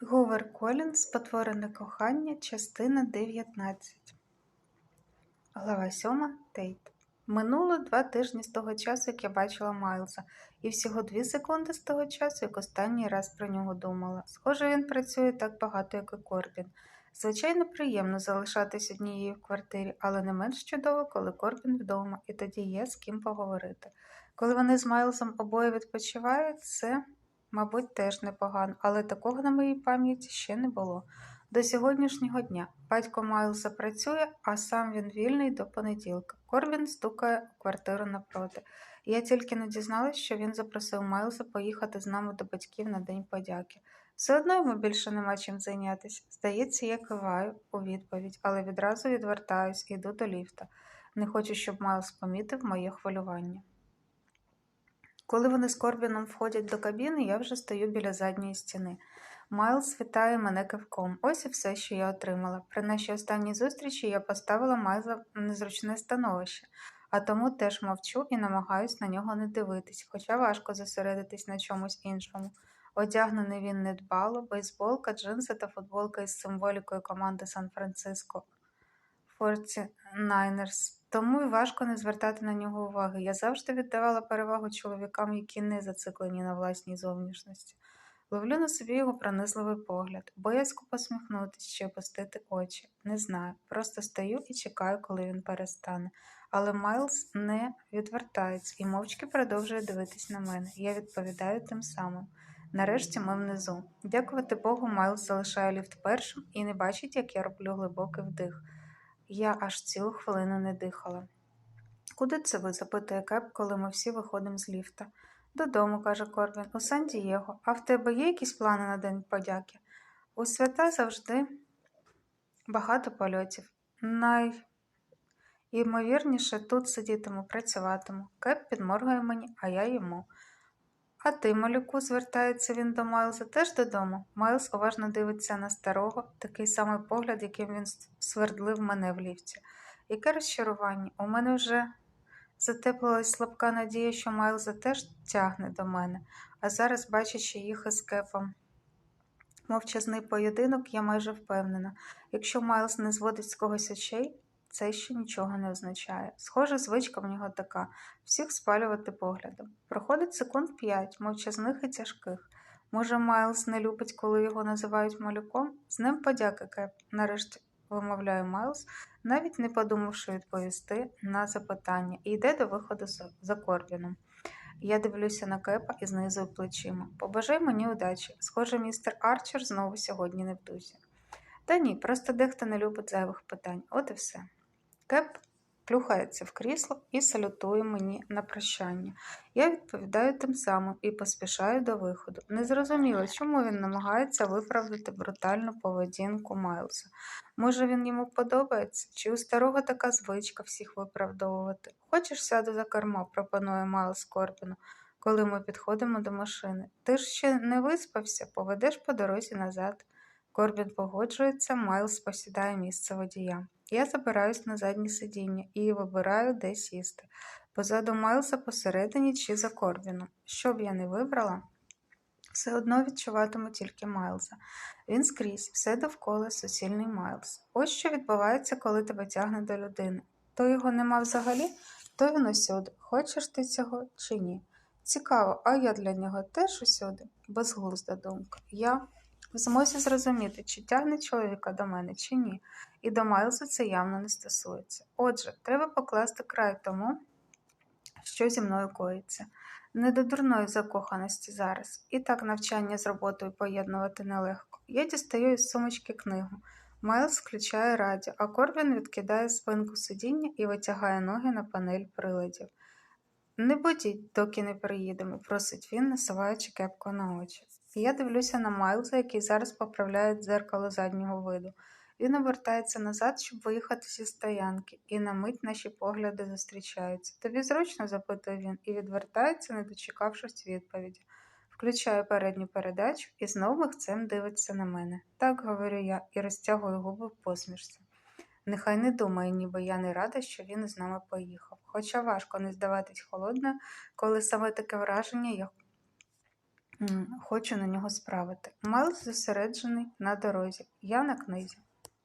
Гувер Колінс Спотворене кохання, частина 19. Глава 7. Тейт. Минуло два тижні з того часу, як я бачила Майлза, і всього дві секунди з того часу, як останній раз про нього думала. Схоже, він працює так багато, як і Корбін. Звичайно, приємно залишатись однією в квартирі, але не менш чудово, коли Корбін вдома, і тоді є з ким поговорити. Коли вони з Майлзом обоє відпочивають, це Мабуть, теж непогано, але такого на моїй пам'яті ще не було. До сьогоднішнього дня батько Майлса працює, а сам він вільний до понеділка. Корбін стукає у квартиру напроти. Я тільки не дізналась, що він запросив Майлса поїхати з нами до батьків на День подяки. Все одно йому більше нема чим зайнятися. Здається, я киваю у відповідь, але відразу відвертаюсь і йду до ліфта. Не хочу, щоб Майлз помітив моє хвилювання. Коли вони з Корбіном входять до кабіни, я вже стою біля задньої стіни. Майлз вітає мене кивком. Ось і все, що я отримала. При нашій останній зустрічі я поставила Майлза в незручне становище, а тому теж мовчу і намагаюсь на нього не дивитись, хоча важко зосередитись на чомусь іншому. Одягнений він недбало, бейсболка, джинси та футболка із символікою команди Сан-Франциско. Форті Найнерс. Тому й важко не звертати на нього уваги. Я завжди віддавала перевагу чоловікам, які не зациклені на власній зовнішності. Ловлю на собі його пронизливий погляд, боязко посміхнутися чи опустити очі. Не знаю. Просто стою і чекаю, коли він перестане. Але Майлз не відвертається і мовчки продовжує дивитись на мене. Я відповідаю тим самим. Нарешті ми внизу. Дякувати Богу, Майлз залишає ліфт першим і не бачить, як я роблю глибокий вдих. Я аж цілу хвилину не дихала. Куди це ви? запитує Кеп, коли ми всі виходимо з ліфта. Додому, каже Корбін, у Сан Дієго. А в тебе є якісь плани на День подяки? У свята завжди багато польотів. Найімовірніше тут сидітиму, працюватиму. Кеп підморгує мені, а я йому. А ти, малюку, звертається він до Майлза, теж додому. Майлз уважно дивиться на старого, такий самий погляд, яким він свердлив мене в ліфті. Яке розчарування? У мене вже затеплилась слабка надія, що Майлза теж тягне до мене, а зараз, бачачи їх із кепом. Мовчазний поєдинок, я майже впевнена. Якщо Майлз не зводить з когось очей, це ще нічого не означає. Схоже, звичка в нього така всіх спалювати поглядом. Проходить секунд п'ять, мовчазних і тяжких. Може, Майлз не любить, коли його називають малюком? З ним подяки, Кеп, нарешті вимовляє Майлз, навіть не подумавши відповісти на запитання, і йде до виходу за Корбіном. Я дивлюся на кепа і знизу плечима. Побажай мені удачі. Схоже, містер Арчер знову сьогодні не в дусі. Та ні, просто дехто не любить зайвих питань. От і все. Кеп плюхається в крісло і салютує мені на прощання. Я відповідаю тим самим і поспішаю до виходу. Незрозуміло, чому він намагається виправдати брутальну поведінку Майлса. Може, він йому подобається? Чи у старого така звичка всіх виправдовувати? Хочеш сяду за кермо, пропонує Майлз Корбіну, коли ми підходимо до машини. Ти ж ще не виспався, поведеш по дорозі назад. Корбін погоджується, Майлз посідає місце водія. Я забираюсь на заднє сидіння і вибираю, де сісти. Позаду Майлса посередині чи за Корбіном. Що б я не вибрала, все одно відчуватиму тільки Майлза. Він скрізь, все довкола суцільний Майлз. Ось що відбувається, коли тебе тягне до людини. То його нема взагалі, то він усюди. Хочеш ти цього чи ні? Цікаво, а я для нього теж усюди? Безглузда думка. Я в зрозуміти, чи тягне чоловіка до мене, чи ні, і до Майлза це явно не стосується. Отже, треба покласти край тому, що зі мною коїться. Не до дурної закоханості зараз. І так навчання з роботою поєднувати нелегко. Я дістаю із сумочки книгу. Майлз включає радіо, а Корбін відкидає спинку сидіння і витягає ноги на панель приладів. Не будіть, доки не приїдемо, просить він, насуваючи кепку на очі. Я дивлюся на Майлза, який зараз поправляє дзеркало заднього виду. Він обертається назад, щоб виїхати зі стоянки, і на мить наші погляди зустрічаються. Тобі зручно, запитує він, і відвертається, не дочекавшись відповіді. Включаю передню передачу і знову михцем дивиться на мене. Так, говорю я і розтягую губи в посмішці. Нехай не думає, ніби я не рада, що він з нами поїхав. Хоча важко не здаватись холодно, коли саме таке враження я Хочу на нього справити. Майлз зосереджений на дорозі. Я на книзі.